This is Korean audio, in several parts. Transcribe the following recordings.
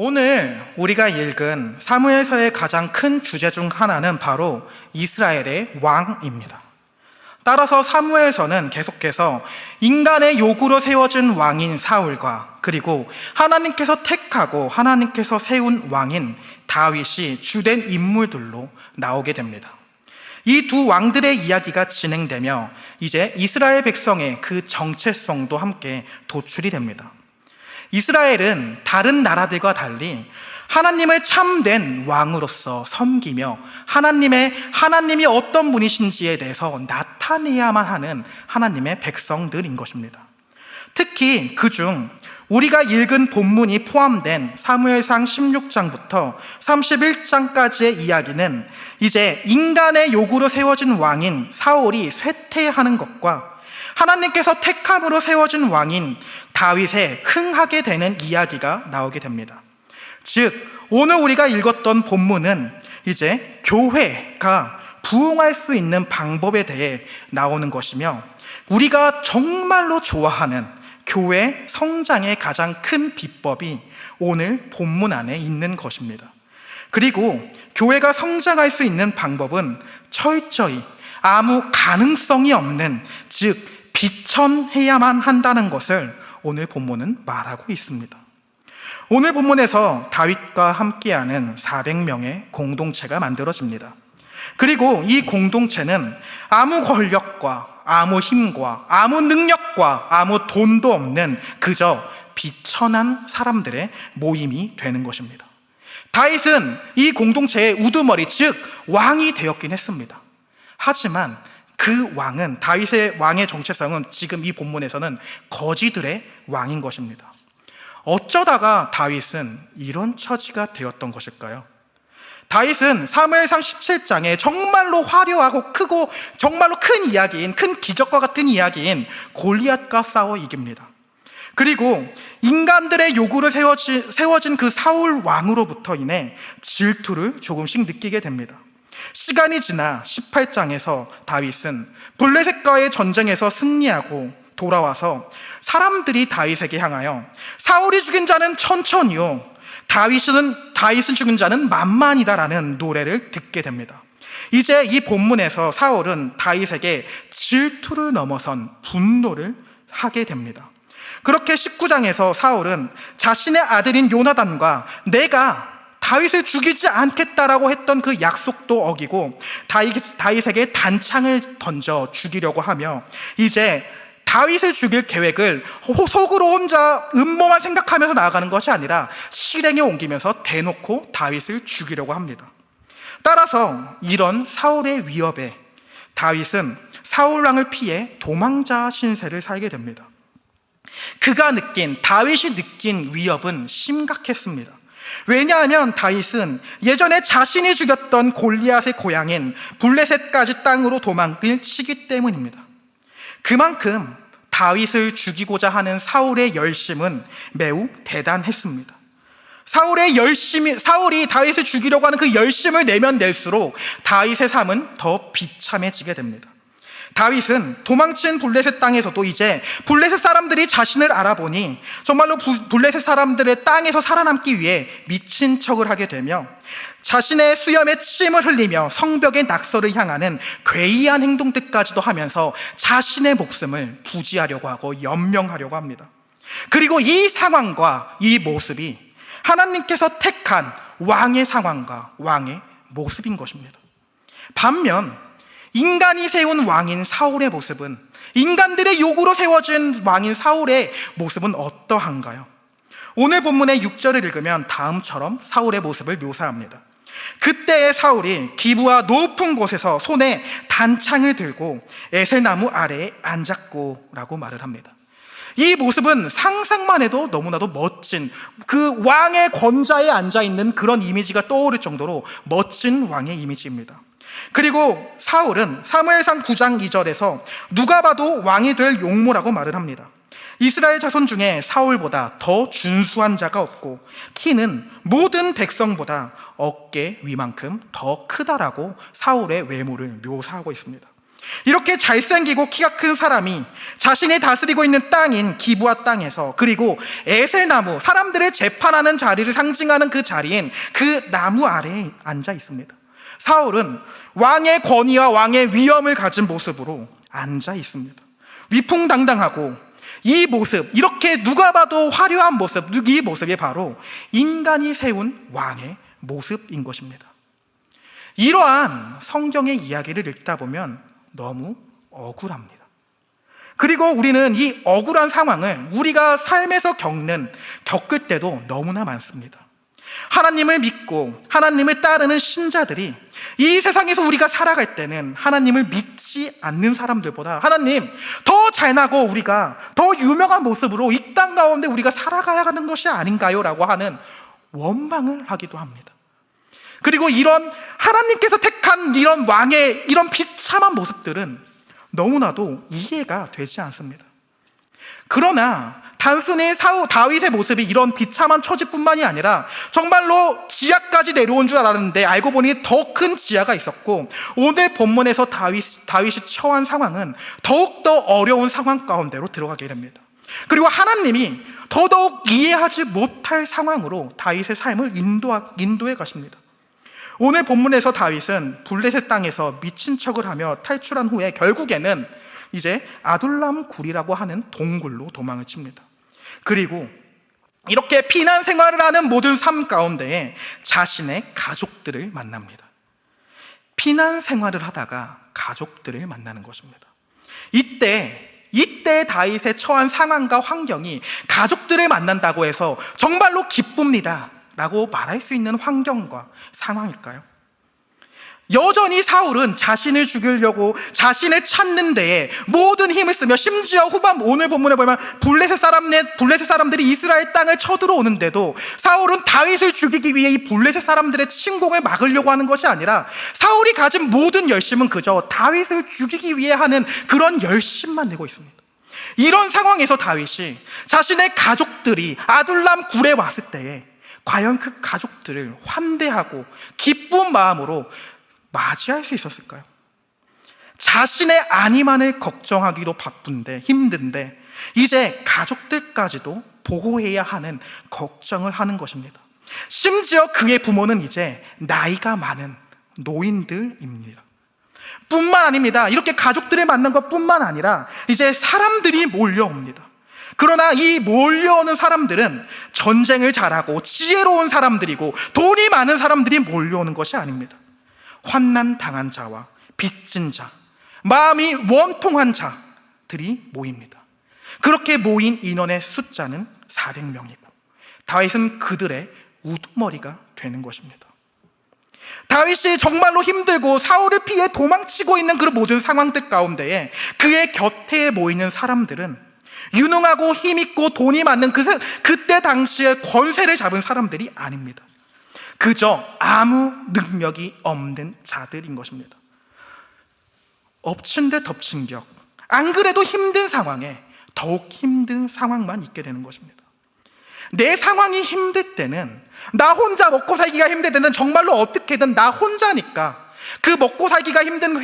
오늘 우리가 읽은 사무엘서의 가장 큰 주제 중 하나는 바로 이스라엘의 왕입니다. 따라서 사무엘서는 계속해서 인간의 요구로 세워진 왕인 사울과 그리고 하나님께서 택하고 하나님께서 세운 왕인 다윗이 주된 인물들로 나오게 됩니다. 이 두 왕들의 이야기가 진행되며 이제 이스라엘 백성의 그 정체성도 함께 도출이 됩니다. 이스라엘은 다른 나라들과 달리 하나님을 참된 왕으로서 섬기며 하나님의 하나님이 어떤 분이신지에 대해서 나타내야만 하는 하나님의 백성들인 것입니다. 특히 그중 우리가 읽은 본문이 포함된 사무엘상 16장부터 31장까지의 이야기는 이제 인간의 요구로 세워진 왕인 사울이 쇠퇴하는 것과 하나님께서 택함으로 세워진 왕인 다윗의 흥하게 되는 이야기가 나오게 됩니다. 즉, 오늘 우리가 읽었던 본문은 이제 교회가 부흥할 수 있는 방법에 대해 나오는 것이며 우리가 정말로 좋아하는 교회 성장의 가장 큰 비법이 오늘 본문 안에 있는 것입니다. 그리고 교회가 성장할 수 있는 방법은 철저히 아무 가능성이 없는, 즉, 비천해야만 한다는 것을 오늘 본문은 말하고 있습니다. 오늘 본문에서 다윗과 함께하는 400명의 공동체가 만들어집니다. 그리고 이 공동체는 아무 권력과 아무 힘과 아무 능력과 아무 돈도 없는 그저 비천한 사람들의 모임이 되는 것입니다. 다윗은 이 공동체의 우두머리, 즉, 왕이 되었긴 했습니다. 하지만 그 왕은, 다윗의 왕의 정체성은 지금 이 본문에서는 거지들의 왕인 것입니다. 어쩌다가 다윗은 이런 처지가 되었던 것일까요? 다윗은 사무엘상 17장에 정말로 화려하고 크고 정말로 큰 이야기인 큰 기적과 같은 이야기인 골리앗과 싸워 이깁니다. 그리고 인간들의 요구로 세워진, 세워진 그 사울 왕으로부터 인해 질투를 조금씩 느끼게 됩니다. 시간이 지나 18장에서 다윗은 블레셋과의 전쟁에서 승리하고 돌아와서 사람들이 다윗에게 향하여 사울이 죽인 자는 천천히요 다윗은 다윗은 죽인 자는 만만이다라는 노래를 듣게 됩니다. 이제 이 본문에서 사울은 다윗에게 질투를 넘어선 분노를 하게 됩니다. 그렇게 19장에서 사울은 자신의 아들인 요나단과 내가 다윗을 죽이지 않겠다라고 했던 그 약속도 어기고 다윗, 에게 단창을 던져 죽이려고 하며 이제 다윗을 죽일 계획을 속으로 혼자 음모만 생각하면서 나아가는 것이 아니라 실행에 옮기면서 대놓고 다윗을 죽이려고 합니다. 따라서 이런 사울의 위협에 다윗은 사울 왕을 피해 도망자 신세를 살게 됩니다. 그가 느낀 다윗이 느낀 위협은 심각했습니다. 왜냐하면 다윗은 예전에 자신이 죽였던 골리앗의 고향인 블레셋까지 땅으로 도망을 치기 때문입니다. 그만큼 다윗을 죽이고자 하는 사울의 열심은 매우 대단했습니다. 사울의 열심이 사울이 다윗을 죽이려고 하는 그 열심을 내면 낼수록 다윗의 삶은 더 비참해지게 됩니다. 다윗은 도망친 블레셋 땅에서도 이제 블레셋 사람들이 자신을 알아보니 정말로 블레셋 사람들의 땅에서 살아남기 위해 미친 척을 하게 되며 자신의 수염에 침을 흘리며 성벽의 낙서를 향하는 괴이한 행동들까지도 하면서 자신의 목숨을 부지하려고 하고 연명하려고 합니다. 그리고 이 상황과 이 모습이 하나님께서 택한 왕의 상황과 왕의 모습인 것입니다. 반면 인간이 세운 왕인 사울의 모습은 인간들의 요구로 세워진 왕인 사울의 모습은 어떠한가요? 오늘 본문의 6절을 읽으면 다음처럼 사울의 모습을 묘사합니다. 그때의 사울이 기부와 높은 곳에서 손에 단창을 들고 에세나무 아래에 앉았고 라고 말을 합니다. 이 모습은 상상만 해도 너무나도 멋진 그 왕의 권좌에 앉아 있는 그런 이미지가 떠오를 정도로 멋진 왕의 이미지입니다. 그리고 사울은 사무엘상 9장 2절에서 누가 봐도 왕이 될 용모라고 말을 합니다. 이스라엘 자손 중에 사울보다 더 준수한 자가 없고 키는 모든 백성보다 어깨 위만큼 더 크다라고 사울의 외모를 묘사하고 있습니다. 이렇게 잘생기고 키가 큰 사람이 자신이 다스리고 있는 땅인 기부와 땅에서 그리고 에세나무 사람들의 재판하는 자리를 상징하는 그 자리인 그 나무 아래에 앉아 있습니다. 사울은 왕의 권위와 왕의 위엄을 가진 모습으로 앉아 있습니다. 위풍당당하고 이 모습, 이렇게 누가 봐도 화려한 모습, 이 모습이 바로 인간이 세운 왕의 모습인 것입니다. 이러한 성경의 이야기를 읽다 보면 너무 억울합니다. 그리고 우리는 이 억울한 상황을 우리가 삶에서 겪는, 겪을 때도 너무나 많습니다. 하나님을 믿고 하나님을 따르는 신자들이 이 세상에서 우리가 살아갈 때는 하나님을 믿지 않는 사람들보다 하나님 더 잘나고 우리가 더 유명한 모습으로 이 땅 가운데 우리가 살아가야 하는 것이 아닌가요? 라고 하는 원망을 하기도 합니다. 그리고 이런 하나님께서 택한 이런 왕의 이런 비참한 모습들은 너무나도 이해가 되지 않습니다. 그러나 단순히 사우 다윗의 모습이 이런 비참한 처지뿐만이 아니라 정말로 지하까지 내려온 줄 알았는데 알고 보니 더 큰 지하가 있었고 오늘 본문에서 다윗, 다윗이 처한 상황은 더욱더 어려운 상황 가운데로 들어가게 됩니다. 그리고 하나님이 더더욱 이해하지 못할 상황으로 다윗의 삶을 인도, 인도해 가십니다. 오늘 본문에서 다윗은 블레셋 땅에서 미친 척을 하며 탈출한 후에 결국에는 이제 아둘람 굴이라고 하는 동굴로 도망을 칩니다. 그리고 이렇게 피난 생활을 하는 모든 삶 가운데에 자신의 가족들을 만납니다. 피난 생활을 하다가 가족들을 만나는 것입니다. 이때 이때 다윗의 처한 상황과 환경이 가족들을 만난다고 해서 정말로 기쁩니다. 라고 말할 수 있는 환경과 상황일까요? 여전히 사울은 자신을 죽이려고 자신을 찾는 데에 모든 힘을 쓰며 심지어 후반 오늘 본문에 보면 블레셋 사람 블레셋 사람들이 이스라엘 땅을 쳐들어오는데도 사울은 다윗을 죽이기 위해 이 블레셋 사람들의 침공을 막으려고 하는 것이 아니라 사울이 가진 모든 열심은 그저 다윗을 죽이기 위해 하는 그런 열심만 내고 있습니다. 이런 상황에서 다윗이 자신의 가족들이 아둘람 굴에 왔을 때에 과연 그 가족들을 환대하고 기쁜 마음으로 맞이할 수 있었을까요? 자신의 안위만을 걱정하기도 바쁜데 힘든데 이제 가족들까지도 보호해야 하는 걱정을 하는 것입니다. 심지어 그의 부모는 이제 나이가 많은 노인들입니다. 뿐만 아닙니다. 이렇게 가족들을 만난 것 뿐만 아니라 이제 사람들이 몰려옵니다. 그러나 이 몰려오는 사람들은 전쟁을 잘하고 지혜로운 사람들이고 돈이 많은 사람들이 몰려오는 것이 아닙니다. 환난 당한 자와 빚진 자, 마음이 원통한 자들이 모입니다. 그렇게 모인 인원의 숫자는 400명이고 다윗은 그들의 우두머리가 되는 것입니다. 다윗이 정말로 힘들고 사울을 피해 도망치고 있는 그 모든 상황들 가운데에 그의 곁에 모이는 사람들은 유능하고 힘있고 돈이 많은 그, 그때 당시에 권세를 잡은 사람들이 아닙니다. 그저 아무 능력이 없는 자들인 것입니다. 엎친 데 덮친 격. 안 그래도 힘든 상황에 더욱 힘든 상황만 있게 되는 것입니다. 내 상황이 힘들 때는 나 혼자 먹고 살기가 힘들 때는 정말로 어떻게든 나 혼자니까 그 먹고 살기가 힘든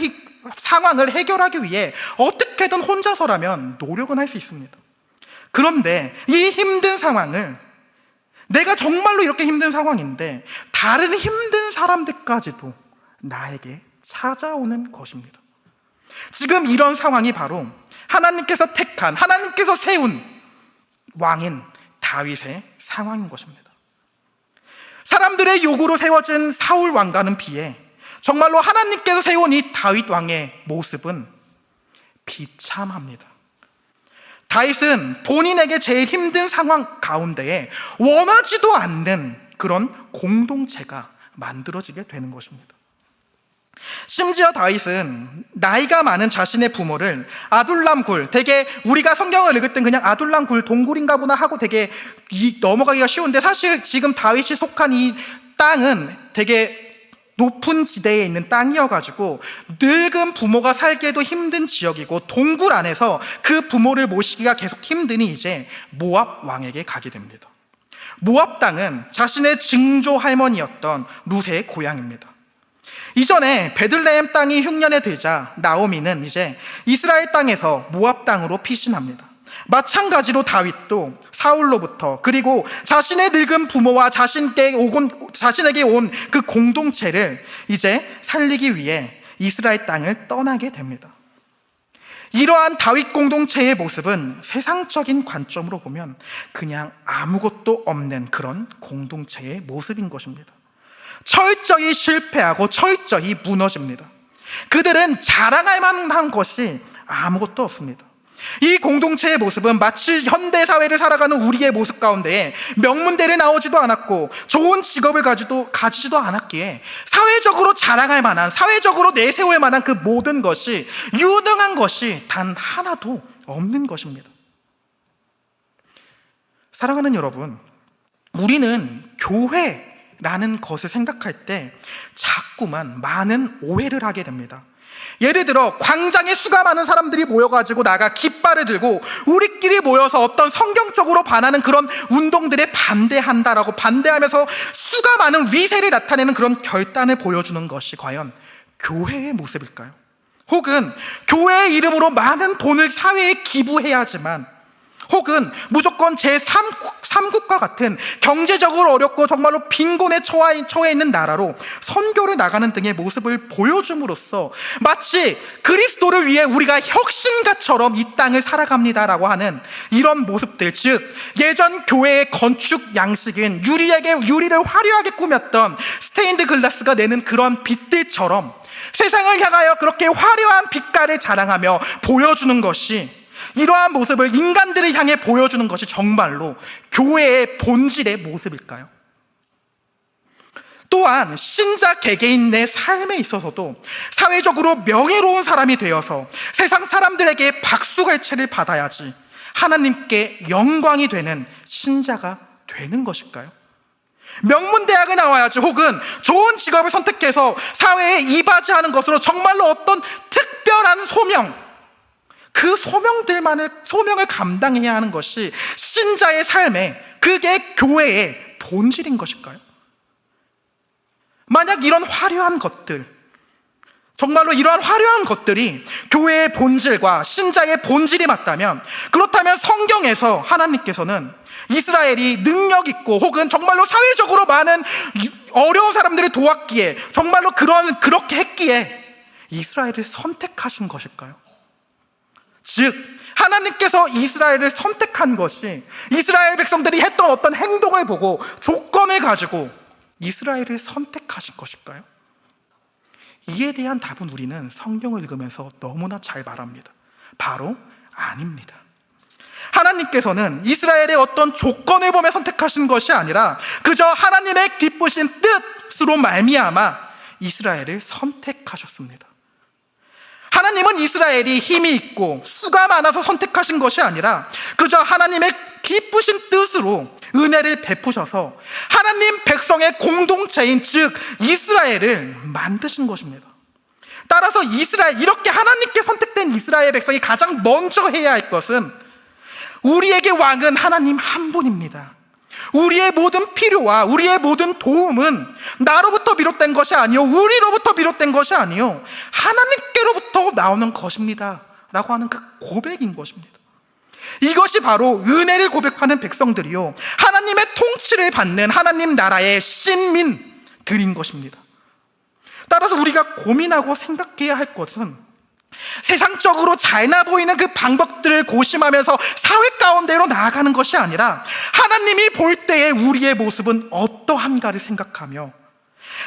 상황을 해결하기 위해 어떻게든 혼자서라면 노력은 할 수 있습니다. 그런데 이 힘든 상황을 내가 정말로 이렇게 힘든 상황인데 다른 힘든 사람들까지도 나에게 찾아오는 것입니다. 지금 이런 상황이 바로 하나님께서 택한, 하나님께서 세운 왕인 다윗의 상황인 것입니다. 사람들의 요구로 세워진 사울 왕과는 비해 정말로 하나님께서 세운 이 다윗 왕의 모습은 비참합니다. 다윗은 본인에게 제일 힘든 상황 가운데에 원하지도 않는 그런 공동체가 만들어지게 되는 것입니다. 심지어 다윗은 나이가 많은 자신의 부모를 아둘람 굴, 되게 우리가 성경을 읽을 땐 그냥 아둘람 굴 동굴인가 보나 하고 되게 넘어가기가 쉬운데 사실 지금 다윗이 속한 이 땅은 되게 높은 지대에 있는 땅이어가지고 늙은 부모가 살기에도 힘든 지역이고 동굴 안에서 그 부모를 모시기가 계속 힘드니 이제 모압 왕에게 가게 됩니다. 모압 땅은 자신의 증조 할머니였던 루세의 고향입니다. 이전에 베들레헴 땅이 흉년에 들자 나오미는 이제 이스라엘 땅에서 모압 땅으로 피신합니다. 마찬가지로 다윗도 사울로부터 그리고 자신의 늙은 부모와 자신께 오곤, 자신에게 온 그 공동체를 이제 살리기 위해 이스라엘 땅을 떠나게 됩니다. 이러한 다윗 공동체의 모습은 세상적인 관점으로 보면 그냥 아무것도 없는 그런 공동체의 모습인 것입니다. 철저히 실패하고 철저히 무너집니다. 그들은 자랑할 만한 것이 아무것도 없습니다. 이 공동체의 모습은 마치 현대 사회를 살아가는 우리의 모습 가운데 명문대를 나오지도 않았고 좋은 직업을 가지도 가지지도 않았기에 사회적으로 자랑할 만한 사회적으로 내세울 만한 그 모든 것이 유능한 것이 단 하나도 없는 것입니다. 사랑하는 여러분, 우리는 교회라는 것을 생각할 때 자꾸만 많은 오해를 하게 됩니다. 예를 들어 광장에 수가 많은 사람들이 모여가지고 나가 깃발을 들고 우리끼리 모여서 어떤 성경적으로 반하는 그런 운동들에 반대한다라고 반대하면서 수가 많은 위세를 나타내는 그런 결단을 보여주는 것이 과연 교회의 모습일까요? 혹은 교회의 이름으로 많은 돈을 사회에 기부해야지만 혹은 무조건 제3국과 같은 경제적으로 어렵고 정말로 빈곤에 처해 있는 나라로 선교를 나가는 등의 모습을 보여줌으로써 마치 그리스도를 위해 우리가 혁신가처럼 이 땅을 살아갑니다라고 하는 이런 모습들, 즉, 예전 교회의 건축 양식인 유리에게 유리를 화려하게 꾸몄던 스테인드 글라스가 내는 그런 빛들처럼 세상을 향하여 그렇게 화려한 빛깔을 자랑하며 보여주는 것이 이러한 모습을 인간들을 향해 보여주는 것이 정말로 교회의 본질의 모습일까요? 또한 신자 개개인의 삶에 있어서도 사회적으로 명예로운 사람이 되어서 세상 사람들에게 박수갈채를 받아야지 하나님께 영광이 되는 신자가 되는 것일까요? 명문대학을 나와야지 혹은 좋은 직업을 선택해서 사회에 이바지하는 것으로 정말로 어떤 특별한 소명, 그 소명들만을 소명을 감당해야 하는 것이 신자의 삶에 그게 교회의 본질인 것일까요? 만약 이런 화려한 것들 정말로 이러한 화려한 것들이 교회의 본질과 신자의 본질이 맞다면 그렇다면 성경에서 하나님께서는 이스라엘이 능력 있고 혹은 정말로 사회적으로 많은 어려운 사람들을 도왔기에 정말로 그런 그렇게 했기에 이스라엘을 선택하신 것일까요? 즉, 하나님께서 이스라엘을 선택한 것이 이스라엘 백성들이 했던 어떤 행동을 보고 조건을 가지고 이스라엘을 선택하신 것일까요? 이에 대한 답은 우리는 성경을 읽으면서 너무나 잘 말합니다. 바로 아닙니다. 하나님께서는 이스라엘의 어떤 조건을 보며 선택하신 것이 아니라 그저 하나님의 기쁘신 뜻으로 말미암아 이스라엘을 선택하셨습니다. 하나님은 이스라엘이 힘이 있고 수가 많아서 선택하신 것이 아니라 그저 하나님의 기쁘신 뜻으로 은혜를 베푸셔서 하나님 백성의 공동체인 즉 이스라엘을 만드신 것입니다. 따라서 이스라엘 이렇게 하나님께 선택된 이스라엘 백성이 가장 먼저 해야 할 것은 우리에게 왕은 하나님 한 분입니다. 우리의 모든 필요와 우리의 모든 도움은 나로부터 비롯된 것이 아니요 우리로부터 비롯된 것이 아니요 하나님 께로부터 나오는 것입니다. 라고 하는 그 고백인 것입니다. 이것이 바로 은혜를 고백하는 백성들이요 하나님의 통치를 받는 하나님 나라의 신민들인 것입니다. 따라서 우리가 고민하고 생각해야 할 것은 세상적으로 잘나 보이는 그 방법들을 고심하면서 사회 가운데로 나아가는 것이 아니라 하나님이 볼 때의 우리의 모습은 어떠한가를 생각하며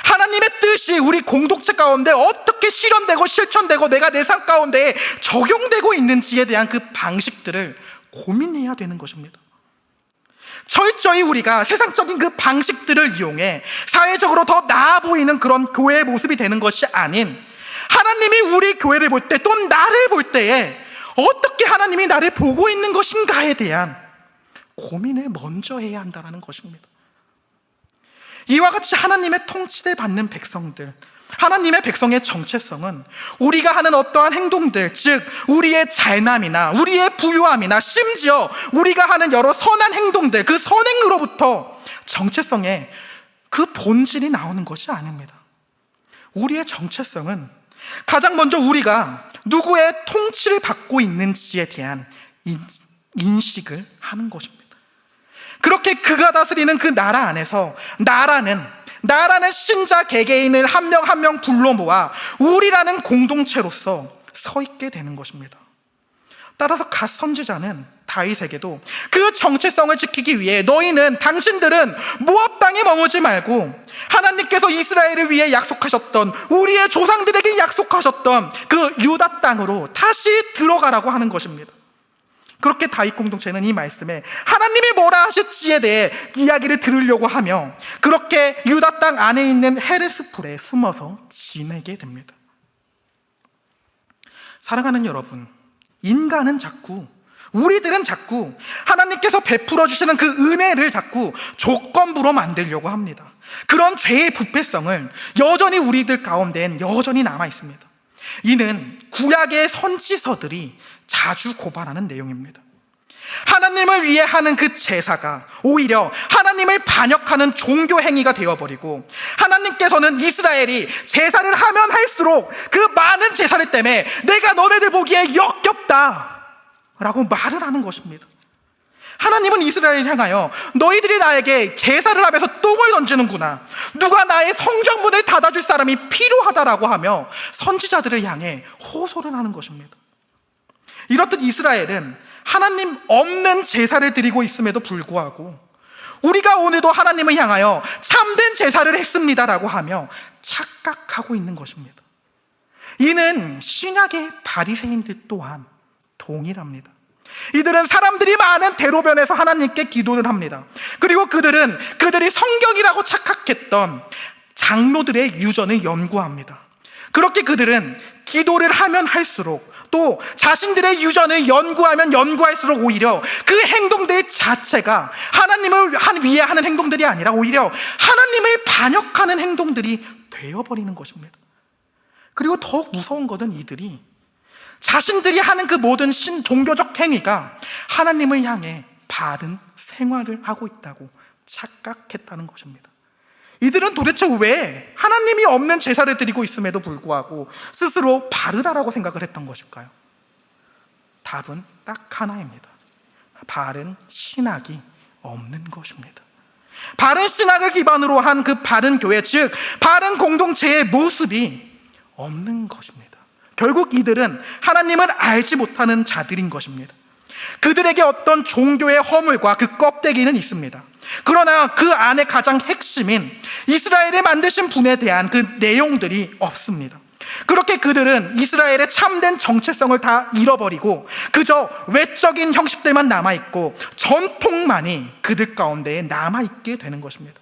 하나님의 뜻이 우리 공동체 가운데 어떻게 실현되고 실천되고 내가 내 삶 가운데 적용되고 있는지에 대한 그 방식들을 고민해야 되는 것입니다. 철저히 우리가 세상적인 그 방식들을 이용해 사회적으로 더 나아 보이는 그런 교회의 모습이 되는 것이 아닌 하나님이 우리 교회를 볼 때, 또 나를 볼 때에 어떻게 하나님이 나를 보고 있는 것인가에 대한 고민을 먼저 해야 한다는 것입니다. 이와 같이 하나님의 통치를 받는 백성들, 하나님의 백성의 정체성은 우리가 하는 어떠한 행동들, 즉, 우리의 잘남이나 우리의 부유함이나 심지어 우리가 하는 여러 선한 행동들, 그 선행으로부터 정체성의 그 본질이 나오는 것이 아닙니다. 우리의 정체성은 가장 먼저 우리가 누구의 통치를 받고 있는지에 대한 인, 인식을 하는 것입니다. 그렇게 그가 다스리는 그 나라 안에서 나라는 나라는 신자 개개인을 한 명 한 명 불러 모아 우리라는 공동체로서 서 있게 되는 것입니다. 따라서 갓 선지자는 다윗에게도 그 정체성을 지키기 위해 너희는 당신들은 모압 땅에 머무지 말고 하나님께서 이스라엘을 위해 약속하셨던 우리의 조상들에게 약속하셨던 그 유다 땅으로 다시 들어가라고 하는 것입니다. 그렇게 다윗 공동체는 이 말씀에 하나님이 뭐라 하실지에 대해 이야기를 들으려고 하며 그렇게 유다 땅 안에 있는 헤레스 풀에 숨어서 지내게 됩니다. 사랑하는 여러분, 인간은 자꾸 우리들은 자꾸 하나님께서 베풀어 주시는 그 은혜를 자꾸 조건부로 만들려고 합니다. 그런 죄의 부패성을 여전히 우리들 가운데엔 여전히 남아 있습니다. 이는 구약의 선지서들이 자주 고발하는 내용입니다. 하나님을 위해 하는 그 제사가 오히려 하나님을 반역하는 종교 행위가 되어버리고 하나님께서는 이스라엘이 제사를 하면 할수록 그 많은 제사를 때문에 내가 너네들 보기에 역겹다 라고 말을 하는 것입니다. 하나님은 이스라엘을 향하여 너희들이 나에게 제사를 하면서 똥을 던지는구나. 누가 나의 성전문을 닫아줄 사람이 필요하다라고 하며 선지자들을 향해 호소를 하는 것입니다. 이렇듯 이스라엘은 하나님 없는 제사를 드리고 있음에도 불구하고 우리가 오늘도 하나님을 향하여 참된 제사를 했습니다라고 하며 착각하고 있는 것입니다. 이는 신약의 바리새인들 또한 동일합니다. 이들은 사람들이 많은 대로변에서 하나님께 기도를 합니다. 그리고 그들은 그들이 성경이라고 착각했던 장로들의 유전을 연구합니다. 그렇게 그들은 기도를 하면 할수록 또 자신들의 유전을 연구하면 연구할수록 오히려 그 행동들 자체가 하나님을 한 위에 하는 행동들이 아니라 오히려 하나님을 반역하는 행동들이 되어버리는 것입니다. 그리고 더 무서운 것은 이들이 자신들이 하는 그 모든 신 종교적 행위가 하나님을 향해 바른 생활을 하고 있다고 착각했다는 것입니다. 이들은 도대체 왜 하나님이 없는 제사를 드리고 있음에도 불구하고 스스로 바르다라고 생각을 했던 것일까요? 답은 딱 하나입니다. 바른 신학이 없는 것입니다. 바른 신학을 기반으로 한 그 바른 교회, 즉, 바른 공동체의 모습이 없는 것입니다. 결국 이들은 하나님을 알지 못하는 자들인 것입니다. 그들에게 어떤 종교의 허물과 그 껍데기는 있습니다. 그러나 그 안에 가장 핵심인 이스라엘에 만드신 분에 대한 그 내용들이 없습니다. 그렇게 그들은 이스라엘의 참된 정체성을 다 잃어버리고 그저 외적인 형식들만 남아있고 전통만이 그들 가운데에 남아있게 되는 것입니다.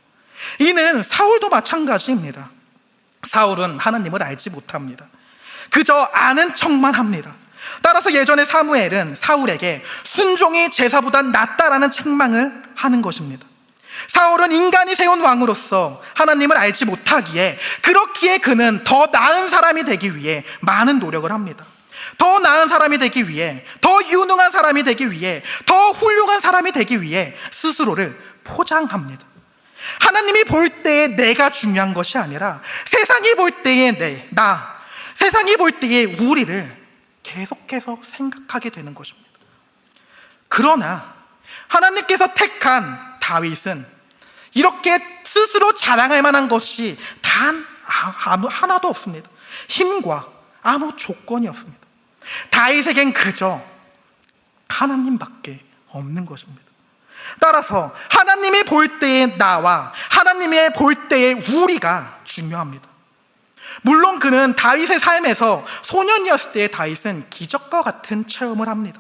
이는 사울도 마찬가지입니다. 사울은 하나님을 알지 못합니다. 그저 아는 척만 합니다. 따라서 예전에 사무엘은 사울에게 순종이 제사보단 낫다라는 책망을 하는 것입니다. 사울은 인간이 세운 왕으로서 하나님을 알지 못하기에 그렇기에 그는 더 나은 사람이 되기 위해 많은 노력을 합니다. 더 나은 사람이 되기 위해, 더 유능한 사람이 되기 위해, 더 훌륭한 사람이 되기 위해 스스로를 포장합니다. 하나님이 볼 때에 내가 중요한 것이 아니라 세상이 볼 때에 내, 나, 세상이 볼 때에 우리를 계속해서 생각하게 되는 것입니다. 그러나 하나님께서 택한 다윗은 이렇게 스스로 자랑할 만한 것이 단 아무 하나도 없습니다. 힘과 아무 조건이 없습니다. 다윗에겐 그저 하나님밖에 없는 것입니다. 따라서 하나님이 볼 때의 나와 하나님의 볼 때의 우리가 중요합니다. 물론 그는 다윗의 삶에서 소년이었을 때의 다윗은 기적과 같은 체험을 합니다.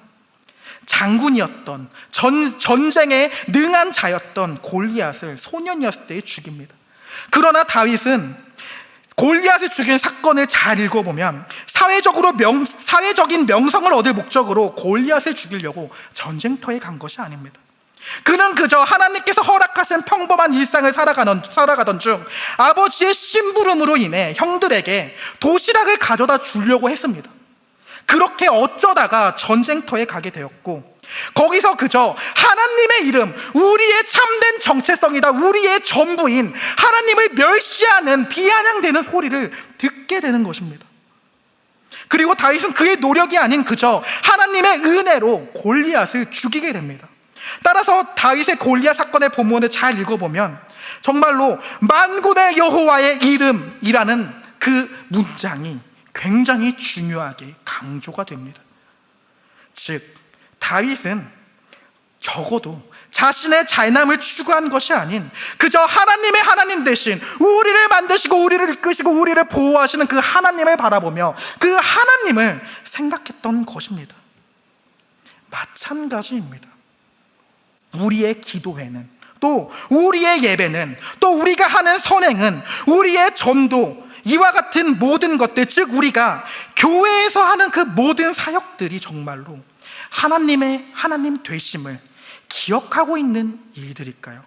장군이었던 전, 전쟁에 능한 자였던 골리앗을 소년이었을 때 죽입니다. 그러나 다윗은 골리앗을 죽인 사건을 잘 읽어보면 사회적으로 명, 사회적인 명성을 얻을 목적으로 골리앗을 죽이려고 전쟁터에 간 것이 아닙니다. 그는 그저 하나님께서 허락하신 평범한 일상을 살아가던, 살아가던 중 아버지의 심부름으로 인해 형들에게 도시락을 가져다 주려고 했습니다. 그렇게 어쩌다가 전쟁터에 가게 되었고 거기서 그저 하나님의 이름, 우리의 참된 정체성이다, 우리의 전부인 하나님을 멸시하는 비아냥대는 소리를 듣게 되는 것입니다. 그리고 다윗은 그의 노력이 아닌 그저 하나님의 은혜로 골리앗을 죽이게 됩니다. 따라서 다윗의 골리앗 사건의 본문을 잘 읽어보면 정말로 만군의 여호와의 이름이라는 그 문장이 굉장히 중요하게 강조가 됩니다. 즉 다윗은 적어도 자신의 잘남을 추구한 것이 아닌 그저 하나님의 하나님 대신 우리를 만드시고 우리를 이끄시고 우리를 보호하시는 그 하나님을 바라보며 그 하나님을 생각했던 것입니다. 마찬가지입니다. 우리의 기도회는 또 우리의 예배는 또 우리가 하는 선행은 우리의 전도 이와 같은 모든 것들 즉 우리가 교회에서 하는 그 모든 사역들이 정말로 하나님의 하나님 되심을 기억하고 있는 일들일까요?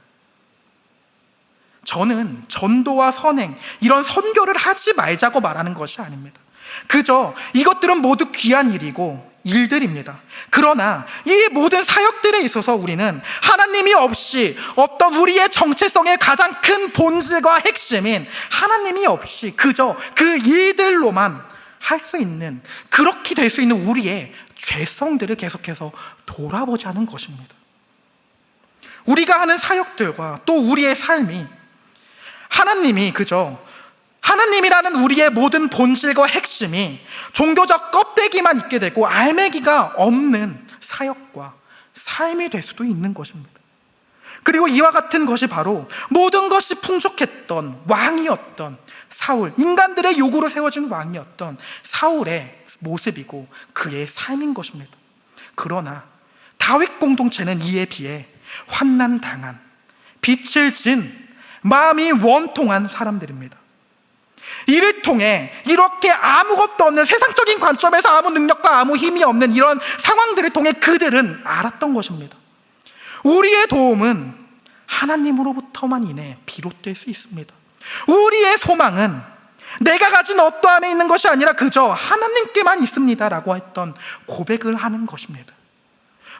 저는 전도와 선행, 이런 선교를 하지 말자고 말하는 것이 아닙니다. 그저 이것들은 모두 귀한 일이고 일들입니다. 그러나 이 모든 사역들에 있어서 우리는 하나님이 없이 어떤 우리의 정체성의 가장 큰 본질과 핵심인 하나님이 없이 그저 그 일들로만 할 수 있는 그렇게 될 수 있는 우리의 죄성들을 계속해서 돌아보자는 것입니다. 우리가 하는 사역들과 또 우리의 삶이 하나님이 그저 하나님이라는 우리의 모든 본질과 핵심이 종교적 껍데기만 있게 되고 알매기가 없는 사역과 삶이 될 수도 있는 것입니다. 그리고 이와 같은 것이 바로 모든 것이 풍족했던 왕이었던 사울, 인간들의 요구로 세워진 왕이었던 사울의 모습이고 그의 삶인 것입니다. 그러나 다윗 공동체는 이에 비해 환난 당한 빛을 진 마음이 원통한 사람들입니다. 이를 통해 이렇게 아무것도 없는 세상적인 관점에서 아무 능력과 아무 힘이 없는 이런 상황들을 통해 그들은 알았던 것입니다. 우리의 도움은 하나님으로부터만 인해 비롯될 수 있습니다. 우리의 소망은 내가 가진 어떠함에 있는 것이 아니라 그저 하나님께만 있습니다 라고 했던 고백을 하는 것입니다.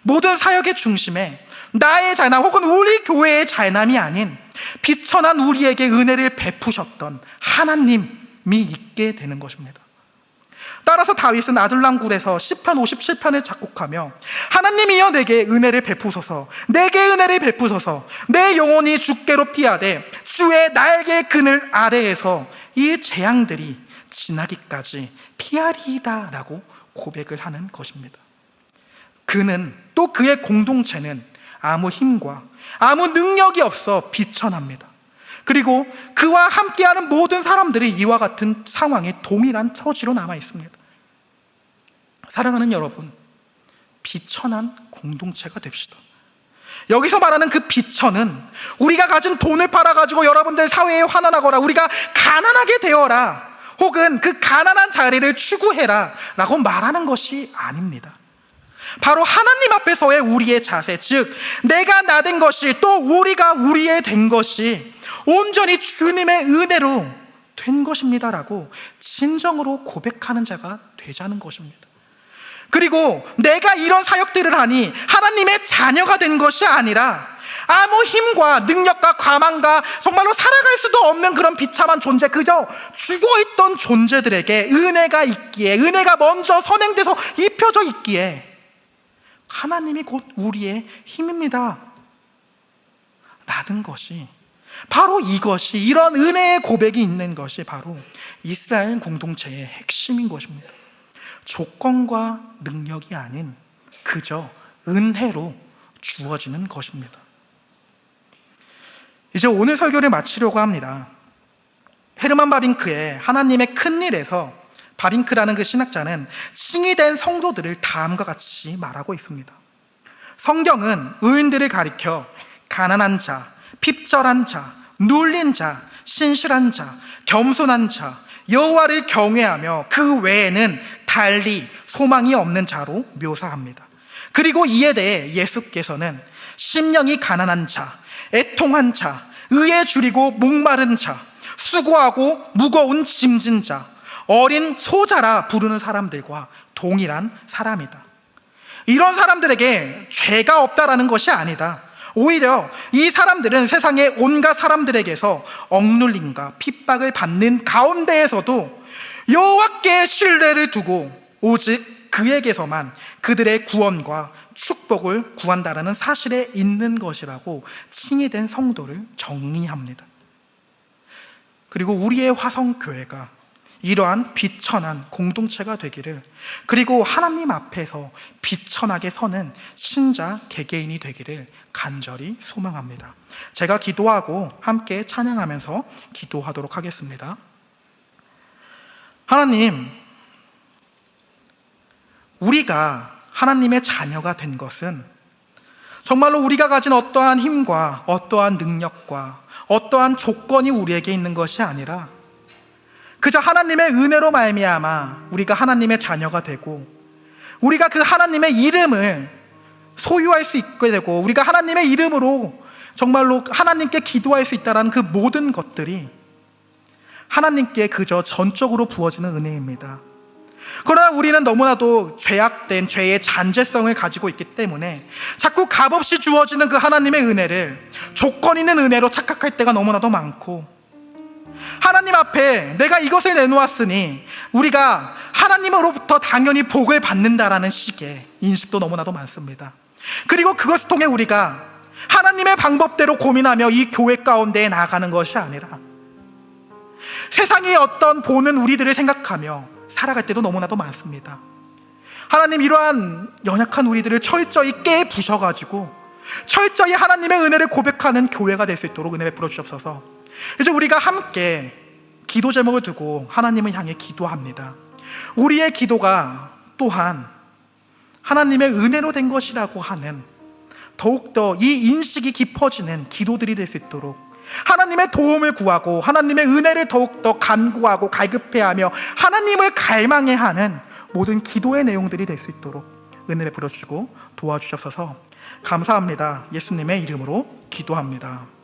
모든 사역의 중심에 나의 잘남 혹은 우리 교회의 잘남이 아닌 비천한 우리에게 은혜를 베푸셨던 하나님이 있게 되는 것입니다. 따라서 다윗은 아들랑굴에서 10편 57편을 작곡하며 하나님이여 내게 은혜를 베푸소서 내게 은혜를 베푸소서 내 영혼이 주께로 피하되 주의 날개 그늘 아래에서 이 재앙들이 지나기까지 피하리이다 라고 고백을 하는 것입니다. 그는 또 그의 공동체는 아무 힘과 아무 능력이 없어 비천합니다. 그리고 그와 함께하는 모든 사람들이 이와 같은 상황에 동일한 처지로 남아 있습니다. 사랑하는 여러분, 비천한 공동체가 됩시다. 여기서 말하는 그 비천은 우리가 가진 돈을 팔아가지고 여러분들 사회에 환원하거나 우리가 가난하게 되어라 혹은 그 가난한 자리를 추구해라 라고 말하는 것이 아닙니다. 바로 하나님 앞에서의 우리의 자세, 즉, 내가 나된 것이 또 우리가 우리의 된 것이 온전히 주님의 은혜로 된 것입니다라고 진정으로 고백하는 자가 되자는 것입니다. 그리고 내가 이런 사역들을 하니 하나님의 자녀가 된 것이 아니라 아무 힘과 능력과 과망과 정말로 살아갈 수도 없는 그런 비참한 존재, 그저 죽어있던 존재들에게 은혜가 있기에, 은혜가 먼저 선행돼서 입혀져 있기에 하나님이 곧 우리의 힘입니다. 라는 것이 바로 이것이 이런 은혜의 고백이 있는 것이 바로 이스라엘 공동체의 핵심인 것입니다. 조건과 능력이 아닌 그저 은혜로 주어지는 것입니다. 이제 오늘 설교를 마치려고 합니다. 헤르만 바빙크의 하나님의 큰 일에서 바빙크라는 그 신학자는 칭이 된 성도들을 다음과 같이 말하고 있습니다. 성경은 의인들을 가리켜 가난한 자, 핍절한 자, 눌린 자, 신실한 자, 겸손한 자, 여호와를 경외하며 그 외에는 달리 소망이 없는 자로 묘사합니다. 그리고 이에 대해 예수께서는 심령이 가난한 자, 애통한 자, 의에 줄이고 목마른 자, 수고하고 무거운 짐진 자, 어린 소자라 부르는 사람들과 동일한 사람이다. 이런 사람들에게 죄가 없다라는 것이 아니다. 오히려 이 사람들은 세상의 온갖 사람들에게서 억눌림과 핍박을 받는 가운데에서도 여호와께 신뢰를 두고 오직 그에게서만 그들의 구원과 축복을 구한다라는 사실에 있는 것이라고 칭의된 성도를 정의합니다. 그리고 우리의 화성교회가 이러한 비천한 공동체가 되기를 그리고 하나님 앞에서 비천하게 서는 신자 개개인이 되기를 간절히 소망합니다. 제가 기도하고 함께 찬양하면서 기도하도록 하겠습니다. 하나님, 우리가 하나님의 자녀가 된 것은 정말로 우리가 가진 어떠한 힘과 어떠한 능력과 어떠한 조건이 우리에게 있는 것이 아니라 그저 하나님의 은혜로 말미암아 우리가 하나님의 자녀가 되고 우리가 그 하나님의 이름을 소유할 수 있게 되고 우리가 하나님의 이름으로 정말로 하나님께 기도할 수 있다는 그 모든 것들이 하나님께 그저 전적으로 부어지는 은혜입니다. 그러나 우리는 너무나도 죄악된 죄의 잔재성을 가지고 있기 때문에 자꾸 값없이 주어지는 그 하나님의 은혜를 조건 있는 은혜로 착각할 때가 너무나도 많고 하나님 앞에 내가 이것을 내놓았으니 우리가 하나님으로부터 당연히 복을 받는다라는 식의 인식도 너무나도 많습니다. 그리고 그것을 통해 우리가 하나님의 방법대로 고민하며 이 교회 가운데에 나아가는 것이 아니라 세상의 어떤 보는 우리들을 생각하며 살아갈 때도 너무나도 많습니다. 하나님 이러한 연약한 우리들을 철저히 깨 부셔가지고 철저히 하나님의 은혜를 고백하는 교회가 될 수 있도록 은혜 베풀어 주옵소서. 이제 우리가 함께 기도 제목을 두고 하나님을 향해 기도합니다. 우리의 기도가 또한 하나님의 은혜로 된 것이라고 하는 더욱더 이 인식이 깊어지는 기도들이 될 수 있도록 하나님의 도움을 구하고 하나님의 은혜를 더욱더 간구하고 갈급해하며 하나님을 갈망해 하는 모든 기도의 내용들이 될 수 있도록 은혜 베풀어 주시고 도와주셔서 감사합니다. 예수님의 이름으로 기도합니다.